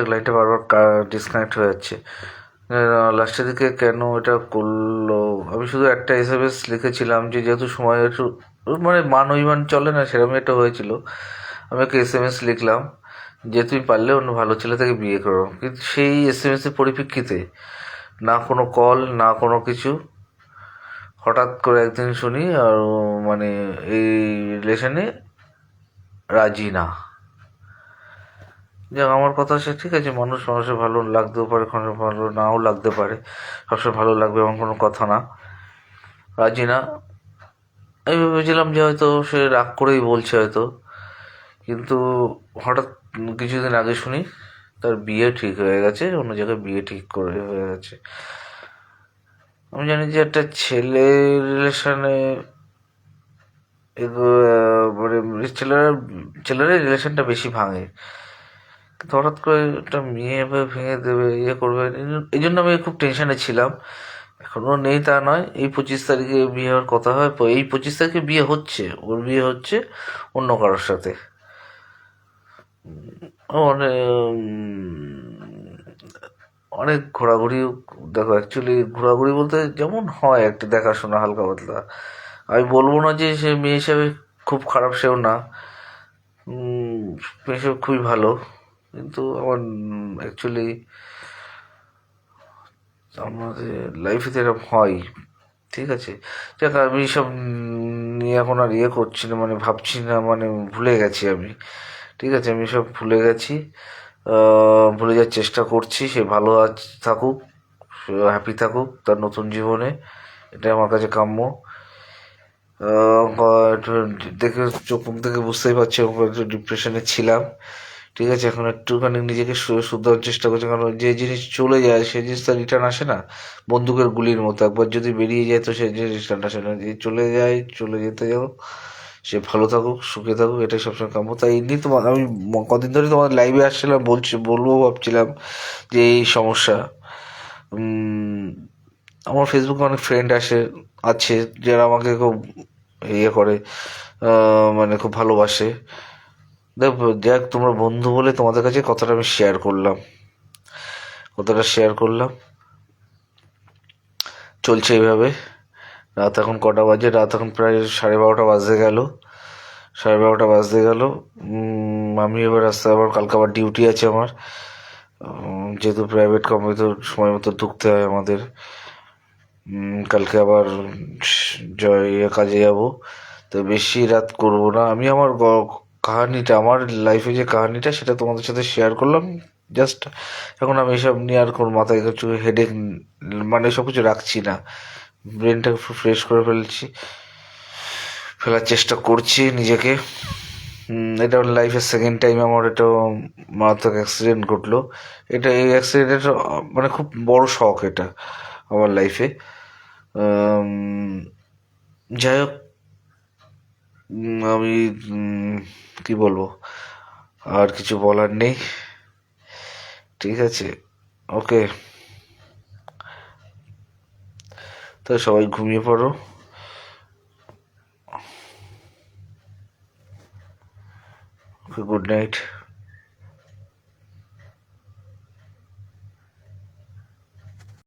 এক লাইনটা বারবার ডিসকানেক্ট হয়ে যাচ্ছে। লাস্টের দিকে কেন এটা করল? আমি শুধু একটা এস এম এস লিখেছিলাম যে, যেহেতু সময় একটু মানে মান অভিমান চলে না সেরকম একটা হয়েছিল। আমি একটা এস এম এস লিখলাম যে, তুমি পারলে অন্য ভালো ছেলে থেকে বিয়ে করো। কিন্তু সেই এস এম এসের পরিপ্রেক্ষিতে না কোনো কল না কোনো কিছু, হঠাৎ করে একদিন শুনি, আর মানে এই রিলেশনে রাজি না। যাক, আমার কথা সে ঠিক আছে, মানুষ মানুষের ভালো লাগতেও পারে কোনো ভালো নাও লাগতে পারে, সবসময় ভালো লাগবে এমন কোনো কথা না। রাজি না? আমি ভেবেছিলাম যে হয়তো সে রাগ করেই বলছে হয়তো, কিন্তু হঠাৎ কিছুদিন আগে শুনি তার বিয়ে ঠিক হয়ে গেছে, অন্য জায়গায় বিয়ে ঠিক করে হয়ে গেছে। আমি জানি যে একটা ছেলে রিলেশনে মানে ছেলেরা ছেলেরা রিলেশনটা বেশি ভাঙে। হঠাৎ করে একটা মেয়ে এভাবে ভেঙে দেবে ইয়ে করবে, এই জন্য আমি খুব টেনশনে ছিলাম। এখনও নেই তা নয়, এই পঁচিশ তারিখে বিয়ে হওয়ার কথা হয় এই পঁচিশ তারিখে বিয়ে হচ্ছে, ওর বিয়ে হচ্ছে অন্য কারোর সাথে। অনেক অনেক ঘোরাঘুরি, দেখো অ্যাকচুয়ালি ঘোরাঘুরি বলতে যেমন হয় একটা দেখাশোনা হালকা পাতলা। আমি বলব না যে সে মেয়ে হিসাবে খুব খারাপ সেও না। মেয়ে হিসেবে খুবই ভালো। কিন্তু আমার অ্যাকচুয়ালি আমাদের লাইফে তো এরকম হয়, ঠিক আছে? যাক আমি সব নিয়ে এখন আর ইয়ে করছি না মানে ভাবছি না মানে ভুলে গেছি আমি, ঠিক আছে? আমি সব ভুলে গেছি ভুলে যাওয়ার চেষ্টা করছি, সে ভালো আজ থাকুক হ্যাপি থাকুক, তার নতুন জীবনে, এটাই আমার কাছে কাম্য। দেখে চোখ থেকে বুঝতেই পারছি ডিপ্রেশনে ছিলাম। ঠিক আছে, এখন একটুখানি নিজেকে শুধরানোর চেষ্টা করছে, কারণ যে জিনিস চলে যায় সেই জিনিসটা রিটার্ন আসে না। বন্দুকের গুলির মতো। একবার যদি বেরিয়ে যায়, তো সেই জিনিস রিটার্ন আসে না। যে চলে যায়, চলে যেতে যাও সে ভালো থাকুক, সুখে থাকুক, এটাই সবসময় কাম্য। তাই এমনি তোমার আমি কদিন ধরে তোমার লাইভে আসছিলাম, বলছি, বলব, ভাবছিলাম যে এই সমস্যা। আমার ফেসবুকে অনেক ফ্রেন্ড আসে, আছে, যারা আমাকে খুব ইয়ে করে মানে খুব ভালোবাসে। দেখো, দেখ, তোমরা বন্ধু বলে তোমাদের কাছে কথাটা আমি শেয়ার করলাম। কথাটা শেয়ার করলাম। চলছে এইভাবে। রাত এখন কটা বাজে? রাত এখন প্রায় সাড়ে বারোটা বাজতে গেল। সাড়ে বারোটা বাজতে গেল। আমি এবার আসতে আবার, কালকে আবার ডিউটি আছে আমার। যেহেতু প্রাইভেট কোম্পানিতে সময় মতো ঢুকতে হয় আমাদের। কালকে আবার জয়, কাজে যাব। তো বেশি রাত করব না। আমি আমার কাহানিটা, আমার লাইফে যে কাহিনিটা, সেটা তোমাদের সাথে শেয়ার করলাম। জাস্ট এখন আমি এসব নিয়ে আর কোনো মাথায় কিছু হেডেক মানে সব কিছু রাখছি না। ব্রেনটাকে ফ্রেশ করে ফেলছি, ফেলার চেষ্টা করছি নিজেকে। এটা লাইফের সেকেন্ড টাইম আমার এটা মারাত্মক অ্যাক্সিডেন্ট ঘটলো। এটা, এই অ্যাক্সিডেন্টের মানে খুব বড় শখ এটা আমার লাইফে যাই হোক আমি কি বলব? আর কিছু বলার নেই। ঠিক আছে? ওকে তো সবাই ঘুমিয়ে পড়ো। Good night